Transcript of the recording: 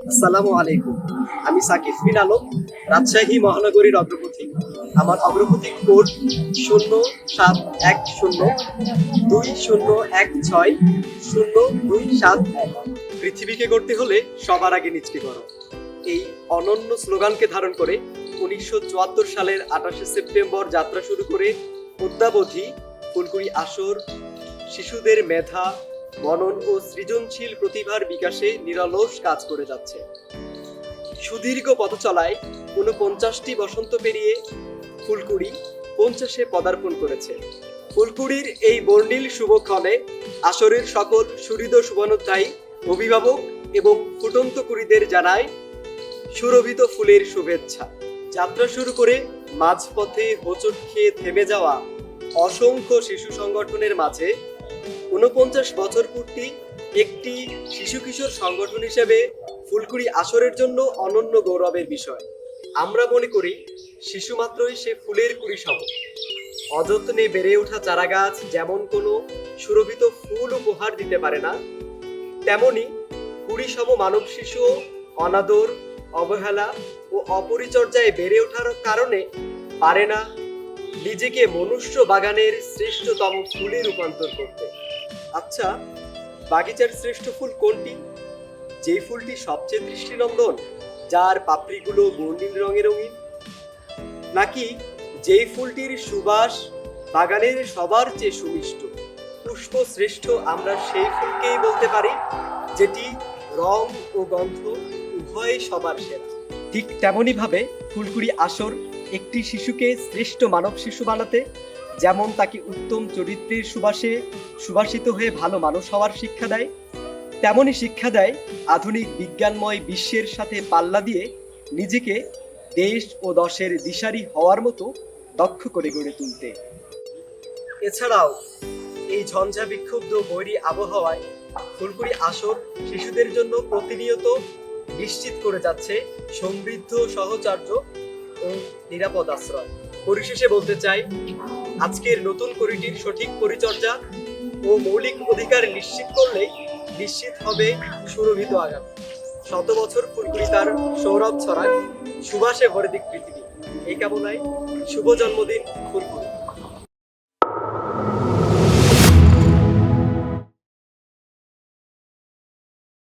আসসালামু আলাইকুম। আমি সাকিব বিন আলম, রাজশাহী মহানগরীর অগ্রপথিক আমার অগ্রপথিক কোড শূন্য সাত এক শূন্য দুই শূন্য এক ছয় শূন্য দুই সাত এক। পৃথিবীকে গড়তে হলে সবার আগে নিজকে করো এই অনন্য স্লোগানকে ধারণ করে উনিশশো চুয়াত্তর সালের আঠাশে সেপ্টেম্বর যাত্রা শুরু করে অদ্যাবধি ফুলকুড়ি আসর, শিশুদের মেধা মনন ও সৃজনশীল প্রতিভার বিকাশে নিরলস কাজ করে যাচ্ছে। সুদীর্ঘ পথ চলায় ঊনপঞ্চাশটি বসন্ত পেরিয়ে ফুলকুড়ি পঞ্চাশে পদার্পণ করেছে। ফুলকুড়ির এই বর্ণিল শুভক্ষণে আসরের সকল সুহৃদ শুভানুধ্যায়ী অভিভাবক এবং ফুটন্ত কুড়িদের জানায় সুরভিত ফুলের শুভেচ্ছা। যাত্রা শুরু করে মাঝপথে হোঁচট খেয়ে থেমে যাওয়া অসংখ্য শিশু সংগঠনের মাঝে ঊনপঞ্চাশ বছর পূর্তি একটি শিশু কিশোর সংগঠন হিসেবে ফুলকুড়ি আসরের জন্য অনন্য গৌরবের বিষয়। আমরা মনে করি, শিশু মাত্রই সে ফুলের কুড়ি সম। অযত্নে বেড়ে ওঠা চারাগাছ যেমন কোনো সুরভিত ফুল উপহার দিতে পারে না, তেমনি কুড়ি সম মানব শিশু অনাদর, অবহেলা ও অপরিচর্যায় বেড়ে ওঠার কারণে পারে না নিজেকে মনুষ্য বাগানের শ্রেষ্ঠতম ফুলে রূপান্তর করতে। আচ্ছা বাগিচার শ্রেষ্ঠ ফুল কোনটি? যে ফুলটি সবচেয়ে দৃষ্টিনন্দন, যার পাপড়িগুলো বর্ণিল রঙে রঙিন? নাকি যেই ফুলটির সুবাস বাগানের সবার চেয়ে সুমিষ্ট, পুষ্প শ্রেষ্ঠ আমরা সেই ফুলকেই বলতে পারি, যেটি রং ও গন্ধ উভয় সবার সেরা? ঠিক তেমনই ভাবে ফুলকুড়ি আসর একটি শিশুকে শ্রেষ্ঠ মানব শিশু বানাতে, যেমন তাকে উত্তম চরিত্রের সুবাসে সুবাসিত হয়ে ভালো মানুষ হওয়ার শিক্ষা দেয়, তেমনই শিক্ষা দেয় আধুনিক বিজ্ঞানময় বিশ্বের সাথে পাল্লা দিয়ে নিজেকে দেশ ও দশের দিশারি হওয়ার মতো দক্ষ করে গড়ে তুলতে। এছাড়াও, এই ঝঞ্ঝা বিক্ষুব্ধ বৈরী আবহাওয়ায় ফুলকুড়ি আসর শিশুদের জন্য প্রতিনিয়ত নিশ্চিত করে যাচ্ছে সমৃদ্ধ সহচার্য নিরাপদ আশ্রয়। পরিশেষে বলতে চাই, আজকের নতুন করিটির সঠিক পরিচর্যা ও মৌলিক অধিকার নিশ্চিত করলেই নিশ্চিত হবে সুরভিত আগামী। শত বছর ফুলকুড়ি তার সৌরভ ছড়ায় সুবাসে ভরে দিক পৃথিবী। এই কামনায় শুভ জন্মদিন ফুলকুড়ি।